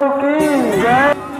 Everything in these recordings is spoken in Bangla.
হরে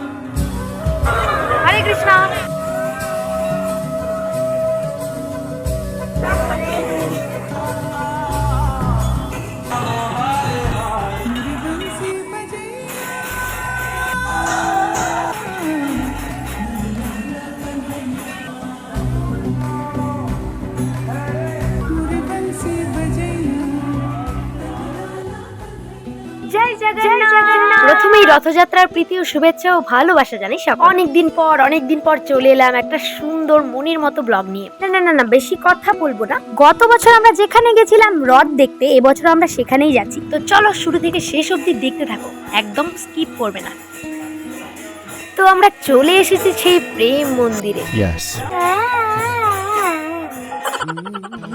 রথযাত্রার প্রীতি ও শুভেচ্ছা ও ভালোবাসা জানি সব অনেকদিন পর অনেকদিন পর চলে এলাম একটা সুন্দর মনির মতো ব্লগ নিয়ে। না না না না বেশি কথা বলব না। গত বছর আমরা যেখানে গেছিলাম রথ দেখতে এবছর আমরা সেখানেই যাচ্ছি। তো চলো শুরু থেকে শেষ অবধি দেখতে থাকো একদম স্কিপ করবে না। তো আমরা চলে এসেছি সেই প্রেম মন্দিরে। Yes.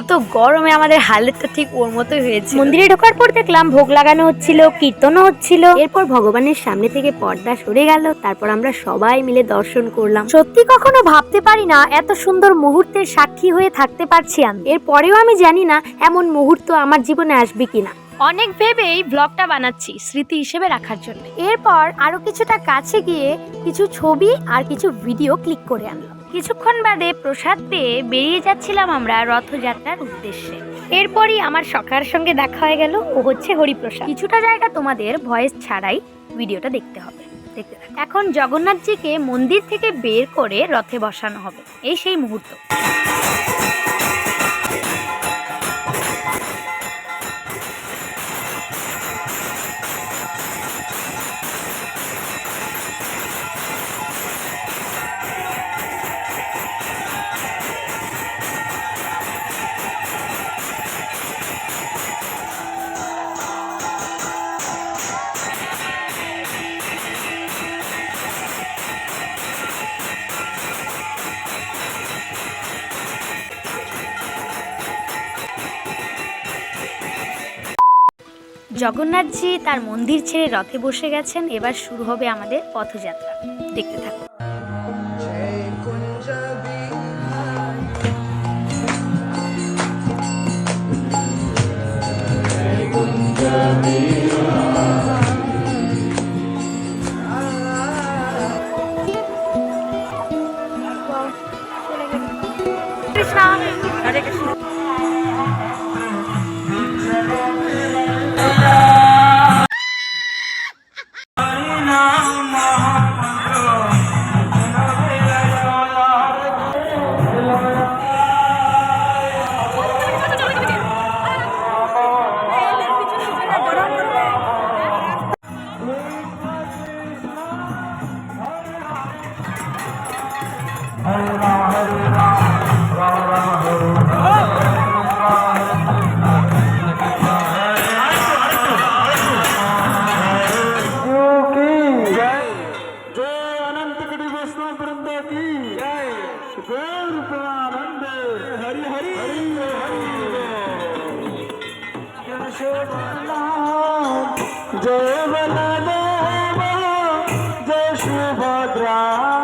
তো গরমে আমাদের হালতটা ঠিক ওর মতোই হয়েছে মন্দিরে ঢোকার পর দেখলাম ভোগ লাগানো হচ্ছিল কীর্তনও হচ্ছিল। এরপর ভগবানের সামনে থেকে পর্দা সরে গেল তারপর আমরা সবাই মিলে দর্শন করলাম। সত্যি কখনো ভাবতে পারি না এত সুন্দর মুহূর্তের সাক্ষী হয়ে থাকতে পারছি আমি। এরপরেও আমি জানি না এমন মুহূর্ত আমার জীবনে আসবে কিনা। অনেক ভেবেই ব্লগটা বানাচ্ছি স্মৃতি হিসেবে রাখার জন্য। এরপর আরও কিছুটা কাছে গিয়ে কিছু ছবি আর কিছু ভিডিও ক্লিক করে আনলাম। কিছুক্ষণ বাদে প্রসাদ পেয়ে বেরিয়ে যাচ্ছিলাম আমরা রথযাত্রার উদ্দেশ্যে। এরপরই আমার সখার সঙ্গে দেখা হয়ে গেল, ও হচ্ছে হরিপ্রসাদ। কিছুটা জায়গা তোমাদের ভয়েস ছাড়াই ভিডিওটা দেখতে হবে। এখন জগন্নাথজিকে মন্দির থেকে বের করে রথে বসানো হবে, এই সেই মুহূর্ত। জগন্নাথজি তার মন্দির ছেড়ে রথে বসে গেছেন। এবার শুরু হবে আমাদের পথযাত্রা। দেখতে থাকো কৃষ্ণ। प्रेमानंद हरि हरि हरि जय बलदेव जय सुभद्रा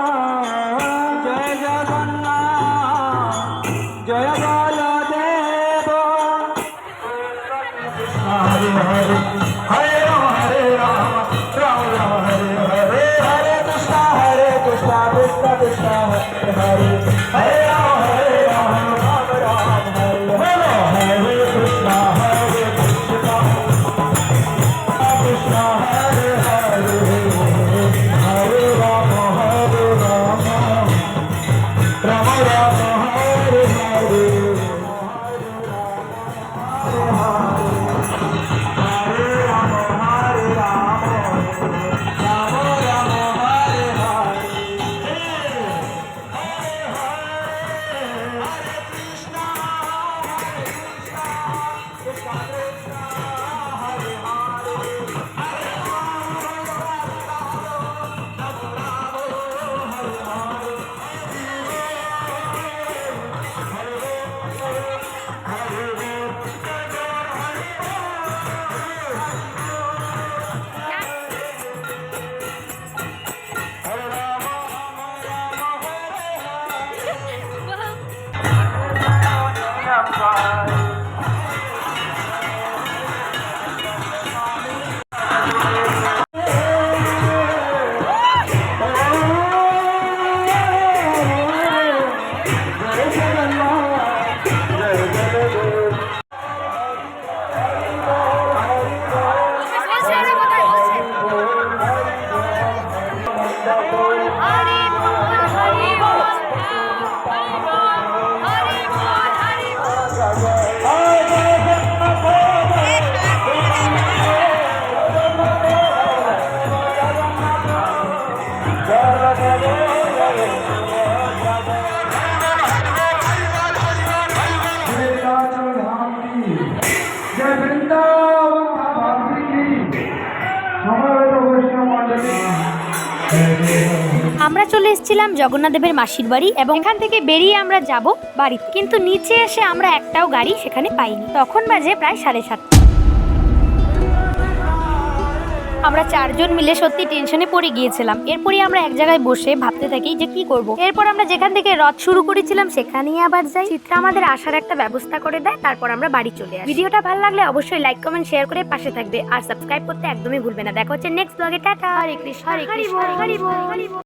আমরা চলে এসেছিলাম জগন্নাথ দেবের মাসির বাড়ি এবং এখান থেকে বেরিয়ে আমরা যাব বাড়ি কিন্তু নিচে এসে আমরা একটাও গাড়ি সেখানে পাইনি। তখন বাজে প্রায় সাড়ে সাতটা। আমরা চারজন মিলে সত্যি টেনশনে পড়ে গিয়েছিলাম। এরপরে আমরা এক জায়গায় বসে ভাবতে থাকি যে কি করব। এরপর আমরা যেখান থেকে রথ শুরু করেছিলাম সেখানেই আবার যাই। চিত্রা আমাদের আসার একটা ব্যবস্থা করে দেয়, তারপর আমরা বাড়ি চলে আসি। ভিডিওটা ভালো লাগলে অবশ্যই লাইক কমেন্ট শেয়ার করে পাশে থাকবে। আর সাবস্ক্রাইব করতে একদমই ভুলবে না। দেখা হচ্ছে নেক্সট ব্লগে টাটা! হরে কৃষ্ণ হরে কৃষ্ণ।